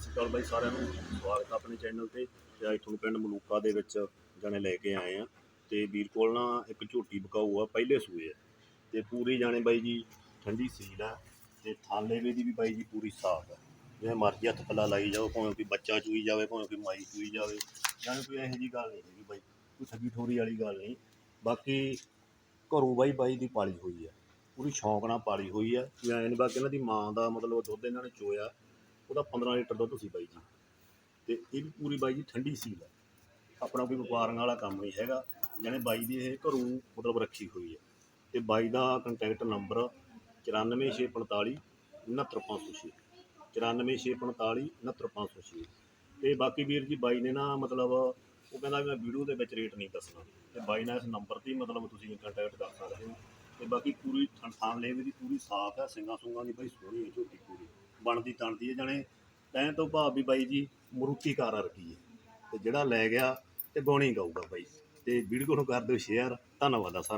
ਸਤਿ ਸ਼੍ਰੀ ਅਕਾਲ ਬਾਈ ਸਾਰਿਆਂ ਨੂੰ। ਸਵਾਗਤ ਹੈ ਆਪਣੇ ਚੈਨਲ ਤੇ। ਤੇ ਅੱਜ ਤੁਹਾਨੂੰ ਪਿੰਡ ਮਲੂਕਾ ਦੇ ਵਿੱਚ ਜਾਣੇ ਲੈ ਕੇ ਆਏ ਆ। ਤੇ ਵੀਰ ਕੋਲ ਨਾ ਇੱਕ ਝੋਟੀ ਬਕਾਊ ਆ, ਪਹਿਲੇ ਸੂਏ ਆ। ਤੇ ਪੂਰੀ ਜਾਣੇ ਬਾਈ ਜੀ ਠੰਡੀ ਸੀਲ ਆ। ਤੇ ਥਾਲੇ ਵੀ ਦੀ ਵੀ ਬਾਈ ਜੀ ਪੂਰੀ ਸਾਫ਼ ਆ। ਜਿਵੇਂ ਮਰਜ਼ੀ ਹੱਥ ਪੱਲਾ ਲਾਈ ਜਾਓ, ਭਾਵੇਂ ਕੋਈ ਬੱਚਾ ਚੂਈ ਜਾਵੇ, ਭਾਵੇਂ ਕੋਈ ਮਾਈ ਚੂਈ ਜਾਵੇ। ਜਾਣੇ ਕੋਈ ਇਹੋ ਜੀ ਗੱਲ ਨਹੀਂ ਹੈਗੀ ਬਾਈ। ਕੋਈ ਠੱਗੀ ਠੋਰੀ ਵਾਲੀ ਗੱਲ ਨਹੀਂ। ਬਾਕੀ ਘਰੋਂ ਬਾਈ ਬਾਈ ਦੀ ਪਾਲੀ ਹੋਈ ਆ। ਪੂਰੀ ਸ਼ੌਂਕ ਨਾਲ ਪਾਲੀ ਹੋਈ ਆ। ਕਿ ਐਂ ਬਾਕੀ ਇਹਨਾਂ ਦੀ ਮਾਂ ਦਾ ਮਤਲਬ ਦੁੱਧ ਇਹਨਾਂ ਨੇ ਚੋਇਆ। ਉਹਦਾ 15 ਲੀਟਰ ਦੁੱਧ ਸੀ ਬਾਈ ਜੀ। ਤੇ ਇਹ ਵੀ ਪੂਰੀ ਬਾਈ ਜੀ ਠੰਡੀ ਸੀਲ ਹੈ ਆਪਣਾ ਕੋਈ ਵਪਾਰਾਂ ਵਾਲਾ ਕੰਮ ਨਹੀਂ ਹੈਗਾ। ਜਾਣੇ ਬਾਈ ਦੀ ਇਹ ਘਰੋਂ ਮਤਲਬ ਰੱਖੀ ਹੋਈ ਹੈ। ਤੇ ਬਾਈ ਦਾ ਕੰਟੈਕਟ ਨੰਬਰ 94645 69506 94645 69506 ਤੇ ਬਾਕੀ ਵੀਰ ਜੀ ਬਾਈ ਨੇ ਨਾ ਮਤਲਬ ਉਹ ਕਹਿੰਦਾ ਵੀ ਮੈਂ ਵੀਡੀਓ ਦੇ ਵਿੱਚ ਰੇਟ ਨਹੀਂ ਦੱਸਣਾ। ਤੇ ਬਾਈ ਨਾਲ ਇਸ ਨੰਬਰ ਤੇ ਹੀ ਮਤਲਬ ਤੁਸੀਂ ਕੰਟੈਕਟ ਕਰ ਸਕਦੇ ਹੋ। ਤੇ ਬਾਕੀ ਪੂਰੀ ਥਣ ਥਾਂ ਲੇਵੇ ਪੂਰੀ ਸਾਫ਼ ਹੈ ਸਿੰਘਾਂ ਸੁੰਗਾਂ ਦੀ ਬਾਈ ਸੋਹਣੀ ਹੈ ਝੋਟੀ ਪੂਰੀ। ਬਣਦੀ ਤਣਦੀ ਹੈ ਜਾਣੇ, ਕਹਿਣ ਤੋਂ ਭਾਵ ਵੀ ਬਾਈ ਜੀ ਮਰੂਤੀ ਕਾਰ ਵਰਗੀ ਹੈ। ਤੇ ਜਿਹੜਾ ਲੈ ਗਿਆ ਤੇ ਗਾਉਣੀ ਗਾਊਗਾ ਬਾਈ। ਤੇ ਵੀਡੀਓ ਨੂੰ ਕਰ ਦਿਓ ਸ਼ੇਅਰ ਧੰਨਵਾਦ ਆ ਸਾਰਿਆਂ